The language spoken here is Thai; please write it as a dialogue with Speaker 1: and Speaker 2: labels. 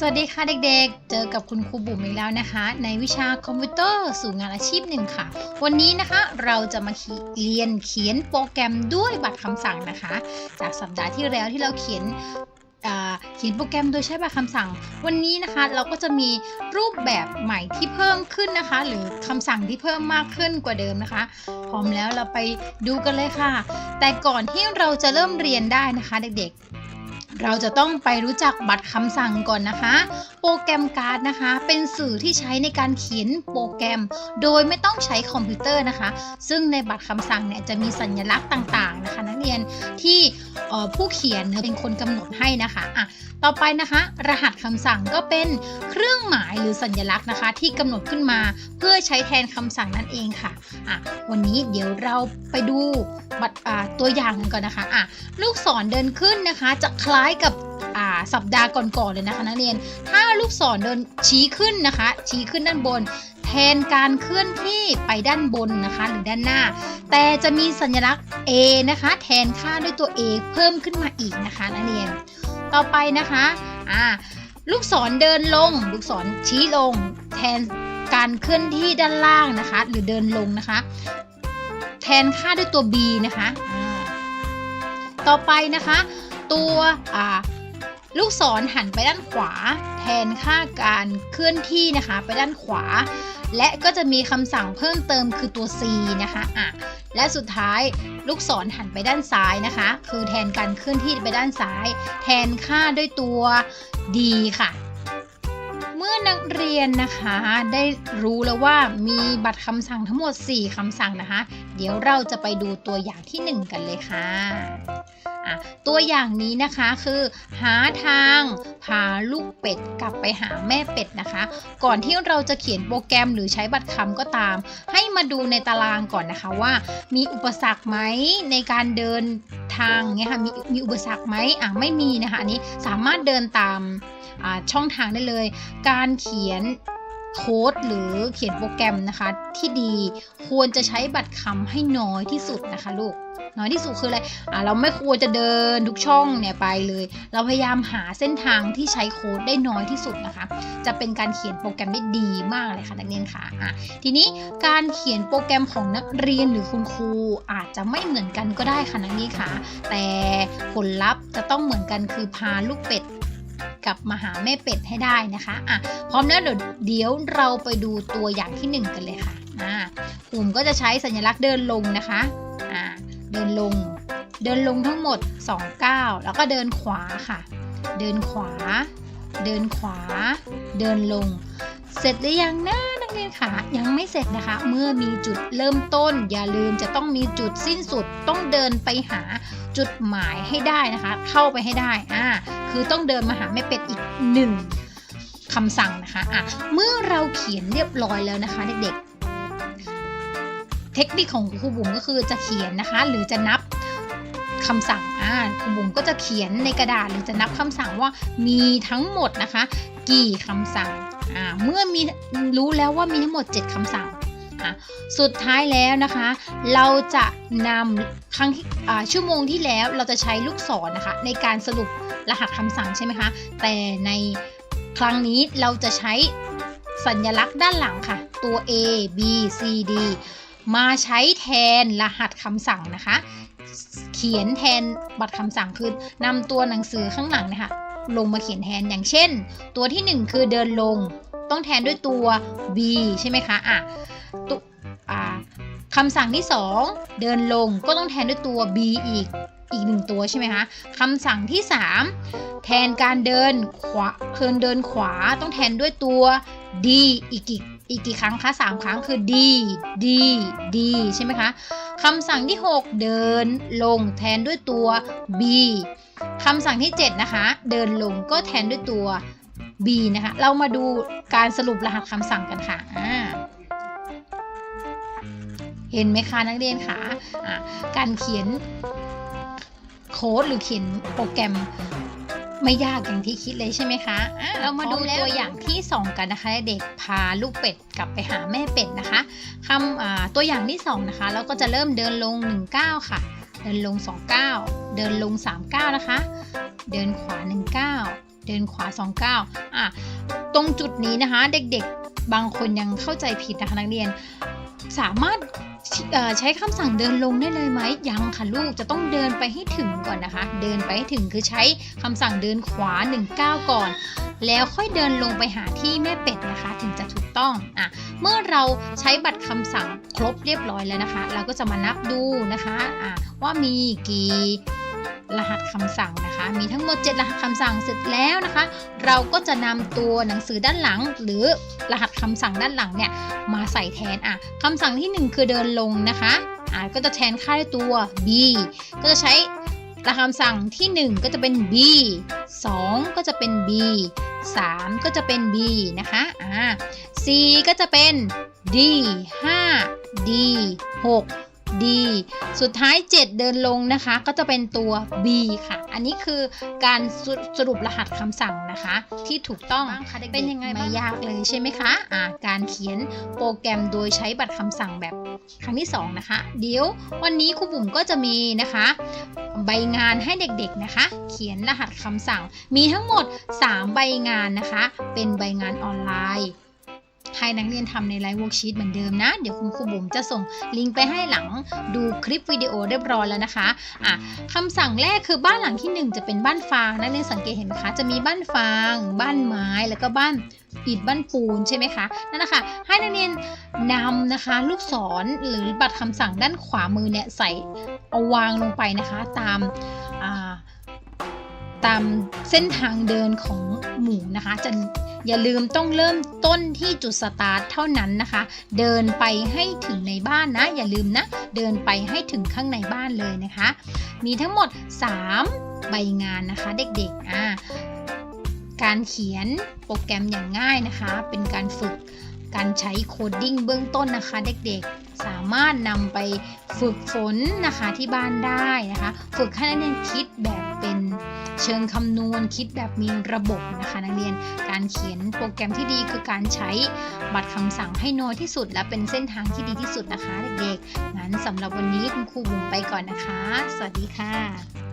Speaker 1: สวัสดีค่ะเด็กๆ เจอกับคุณครูบุ๋มอีกแล้วนะคะ ในวิชาคอมพิวเตอร์สู่งานอาชีพหนึ่งค่ะ วันนี้นะคะเราจะมาเรียนเขียนโปรแกรมด้วยบัตรคำสั่งนะคะ จากสัปดาห์ที่แล้วที่เราเขียนเขียนโปรแกรมโดยใช้บัตรคำสั่ง วันนี้นะคะเราก็จะมีรูปแบบใหม่ที่เพิ่มขึ้นนะคะ หรือคำสั่งที่เพิ่มมากขึ้นกว่าเดิมนะคะ พร้อมแล้วเราไปดูกันเลยค่ะ แต่ก่อนที่เราจะเริ่มเรียนได้นะคะ เด็กๆ เราจะต้องไปรู้จักบัตรคำสั่งก่อนนะคะ โปรแกรมการ์ดนะคะ เป็นสื่อที่ใช้ในการเขียนโปรแกรม โดยไม่ต้องใช้คอมพิวเตอร์นะคะ ซึ่งในบัตรคำสั่งเนี่ยจะมีสัญลักษณ์ต่างๆนะคะ นักเรียนที่ผู้เขียนเนี่ยเป็นคนกำหนดให้นะคะอะต่อไปนะคะ รหัสคำสั่งก็เป็นเครื่องหมายหรือสัญลักษณ์นะคะ ที่กำหนดขึ้นมาเพื่อใช้แทนคำสั่งนั่นเองค่ะอะวันนี้เดี๋ยวเราไปดูบัตรตัวอย่างกันก่อนนะคะอะลูกศรเดินขึ้นนะคะ จะคล้ายกับอ่าสัปดาห์ก่อนๆเลยนะคะนักเรียน ถ้าลูกศรเดินชี้ขึ้นนะคะ ชี้ขึ้นด้านบน แทนการเคลื่อนที่ไปด้านบนนะคะหรือด้านหน้า แต่จะมีสัญลักษณ์ A นะคะ แทนค่าด้วยตัว A เพิ่มขึ้นมาอีกนะคะนักเรียน ต่อไปนะคะอ่าลูกศรเดินลง ลูกศรชี้ลง แทนการเคลื่อนที่ด้านล่างนะคะ หรือเดินลงนะคะ แทนค่าด้วยตัว B นะคะ ต่อไปนะคะ ตัวอ่าลูกศรหันไปด้านขวา แทนค่าการเคลื่อนที่นะคะไปด้านขวา และก็จะมีคำสั่งเพิ่มเติมคือตัว C นะคะอะและสุดท้ายลูกศรหันไปด้านซ้ายนะคะ คือแทนการเคลื่อนที่ไปด้านซ้าย แทนค่าด้วยตัว D ค่ะ มื่อนักเรียนนะคะได้รู้แล้วว่ามีบัตรคำสั่งทั้งหมด 4คำสั่งนะคะ เดี๋ยวเราจะไปดูตัวอย่างที่ 1 กันเลยค่ะะตัวอย่างนี้นะคะคือ หาทางพาลูกเป็ดกลับไปหาแม่เป็ดนะคะ ก่อนที่เราจะเขียนโปรแกรมหรือใช้บัตรคำก็ตาม ให้มาดูในตารางก่อนนะคะว่า มีอุปสรรคไหมในการเดินทางเนี่ยค่ะมีมีอุปสรรคไหมอะไม่มีนะคะอันนี้สามารถเดินตามช่องทางได้เลย กาการเขียนโค้ดหรือเขียนโปรแกรมนะคะ ที่ดีควรจะใช้บัตรคำให้น้อยที่สุดนะคะลูกน้อยที่สุดคืออะไรอ่าเราไม่ควรจะเดินทุกช่องเนี่ยไปเลย เราพยายามหาเส้นทางที่ใช้โค้ดได้น้อยที่สุดนะคะ จะเป็นการเขียนโปรแกรมได้ดีมากเลยค่ะนักเรียนค่ะอะ ทีนี้การเขียนโปรแกรมของนักเรียนหรือคุณครูอาจจะไม่เหมือนกันก็ได้ค่ะนักเรียนค่ะ แต่ผลลัพธ์จะต้องเหมือนกันคือพาลูกเป็ด กลับมาหาแม่เป็ดให้ได้นะคะอะพร้อมแล้วเดี๋ยวเราไปดูตัวอย่างที่หนึ่งกันเลยค่ะอ่ากลุ่มก็จะใช้สัญลักษณ์เดินลงนะคะอ่าเดินลง เดินลงทั้งหมด2ก้าวแล้วก็เดินขวาค่ะ เดินขวา เดินขวา เดินลง เสร็จหรือยังนะนักเรียนคะยังไม่เสร็จนะคะ เมื่อมีจุดเริ่มต้น อย่าลืมจะต้องมีจุดสิ้นสุดต้องเดินไปหาจุดหมายให้ได้นะคะ เข้าไปให้ได้อ่า คือต้องเดินมาหาแม่เป็ดอีกหนึ่งคำสั่งนะคะอะเมื่อเราเขียนเรียบร้อยแล้วนะคะเด็กๆ เทคนิคของครูบุ๋มก็คือจะเขียนนะคะ หรือจะนับคำสั่งอ่าครูบุ๋มก็จะเขียนในกระดาษหรือจะนับคำสั่งว่ามีทั้งหมดนะคะ กี่คำสั่งอ่าเมื่อมีรู้แล้วว่ามีทั้งหมด 7คำสั่ง สุดท้ายแล้วนะคะ เราจะนำครั้งชั่วโมงที่แล้วเราจะใช้ลูกศรนะคะ ในการสรุปรหัสคำสั่งใช่ไหมคะ แต่ในครั้งนี้เราจะใช้สัญลักษณ์ด้านหลังค่ะ ตัว A B C D มาใช้แทนรหัสคำสั่งนะคะ เขียนแทนบัตรคำสั่งคือนำตัวหนังสือข้างหลังนะคะลงมาเขียนแทนอย่างเช่น ตัวที่ 1 คือเดินลง ต้องแทนด้วยตัว b ใช่ไหมคะอะ ตุคำสั่งที่ 2 เดินลงก็ต้องแทนด้วยตัว b อีกอีกหนึ่งตัวใช่ไหมคะคำสั่งที่ 3 แทนการเดินขวาเดินเดินขวาต้องแทนด้วยตัว d อีกกี่อีกกี่ครั้งคะสามครั้งคือ d d d ใช่ไหมคะคำสั่งที่ 6 เดินลงแทนด้วยตัว b คำสั่งที่ 7 นะคะ เดินลงก็แทนด้วยตัว b นะคะ เรามาดูการสรุปรหัสคำสั่งกันค่ะอ่า เห็นไหมคะนักเรียนคะอ่าการเขียนโค้ดหรือเขียนโปรแกรมไม่ยากอย่างที่คิดเลยใช่ไหมคะอะเรามาดูตัวอย่างที่2กันนะคะเด็กพาลูกเป็ดกลับไปหาแม่เป็ดนะคะคำอ่าตัวอย่างที่2นะคะเราก็จะเริ่มเดินลง 1 9 ค่ะ เดินลง 2 9 เดินลง 3 9 นะคะ เดินขวา 1 9 เดินขวาสองก้าวอะตรงจุดนี้นะคะเด็กๆบางคนยังเข้าใจผิดนะคะนักเรียน สามารถใช้คำสั่งเดินลงได้เลยไหมยังค่ะลูกจะต้องเดินไปให้ถึงก่อนนะคะ เดินไปให้ถึงคือใช้คำสั่งเดินขวา1ก้าวก่อน แล้วค่อยเดินลงไปหาที่แม่เป็ดนะคะ ถึงจะถูกต้องอะเมื่อเราใช้บัตรคำสั่งครบเรียบร้อยแล้วนะคะ เราก็จะมานับดูนะคะอะว่ามีกี่ รหัสคำสั่งนะคะ มีทั้งหมด 7 รหัสคำสั่งเสร็จแล้วนะคะ เราก็จะนำตัวหนังสือด้านหลัง หรือรหัสคำสั่งด้านหลังเนี่ยมาใส่แทนอะคำสั่งที่ 1 คือเดินลงนะคะอะก็จะแทนค่าด้วยตัว b ก็จะใช้รหัสคำสั่งที่ 1 ก็จะเป็น b 2 ก็จะเป็น b 3 ก็จะเป็น b นะคะอ่า c ก็จะเป็น d 5 d 6 d สุดท้าย 7 เดินลงนะคะ ก็จะเป็นตัว b ค่ะ อันนี้คือการสรุสรุปรหัสคำสั่งนะคะ ที่ถูกต้องเป็นยังไงไม่ยากเลยใช่ไหมคะอ่าการเขียนโปรแกรมโดยใช้บัตรคำสั่งแบบครั้งที่ 2 นะคะ เดี๋ยววันนี้ครูบุ๋มก็จะมีนะคะ ใบงานให้เด็กๆนะคะ เขียนรหัสคำสั่งมีทั้งหมด 3 ใบงานนะคะ เป็นใบงานออนไลน์ ให้นักเรียนทำในไลฟ์เวิร์กชีตเหมือนเดิมนะ เดี๋ยวคุณครูบุ๋มจะส่งลิงก์ไปให้หลังดูคลิปวิดีโอเรียบร้อยแล้วนะคะอะคำสั่งแรกคือบ้านหลังที่ 1 จะเป็นบ้านฟางนักเรียนสังเกตเห็นไหมคะจะมีบ้านฟาง บ้านไม้แล้วก็บ้านอิฐบ้านปูนใช่ไหมคะนั่นนะคะ ให้นักเรียนนำนะคะ ลูกศรหรือบัตรคำสั่งด้านขวามือเนี่ยใส่เอาวางลงไปนะคะ ตามาตามเส้นทางเดินของหมูนะคะจะ อย่าลืมต้องเริ่มต้นที่จุดสตาร์ทเท่านั้นนะคะ เดินไปให้ถึงในบ้านนะ อย่าลืมนะ เดินไปให้ถึงข้างในบ้านเลยนะคะ มีทั้งหมด 3 ใบงานนะคะเด็กๆอ่าการเขียนโปรแกรมอย่างง่ายนะคะ เป็นการฝึก การใช้โคดดิ้งเบื้องต้นนะคะเด็กๆ สามารถนำไปฝึกฝนนะคะที่บ้านได้นะคะ ฝึกให้นักเรียนคิดแบบเป็นเชิงคำนวณคิดแบบมีระบบนะคะนักเรียนการเขียนโปรแกรมที่ดีคือการใช้บัตรคำสั่งให้น้อยที่สุด และเป็นเส้นทางที่ดีที่สุดนะคะเด็กๆงั้นสำหรับวันนี้คุณครูบุ๋มไปก่อนนะคะ สวัสดีค่ะ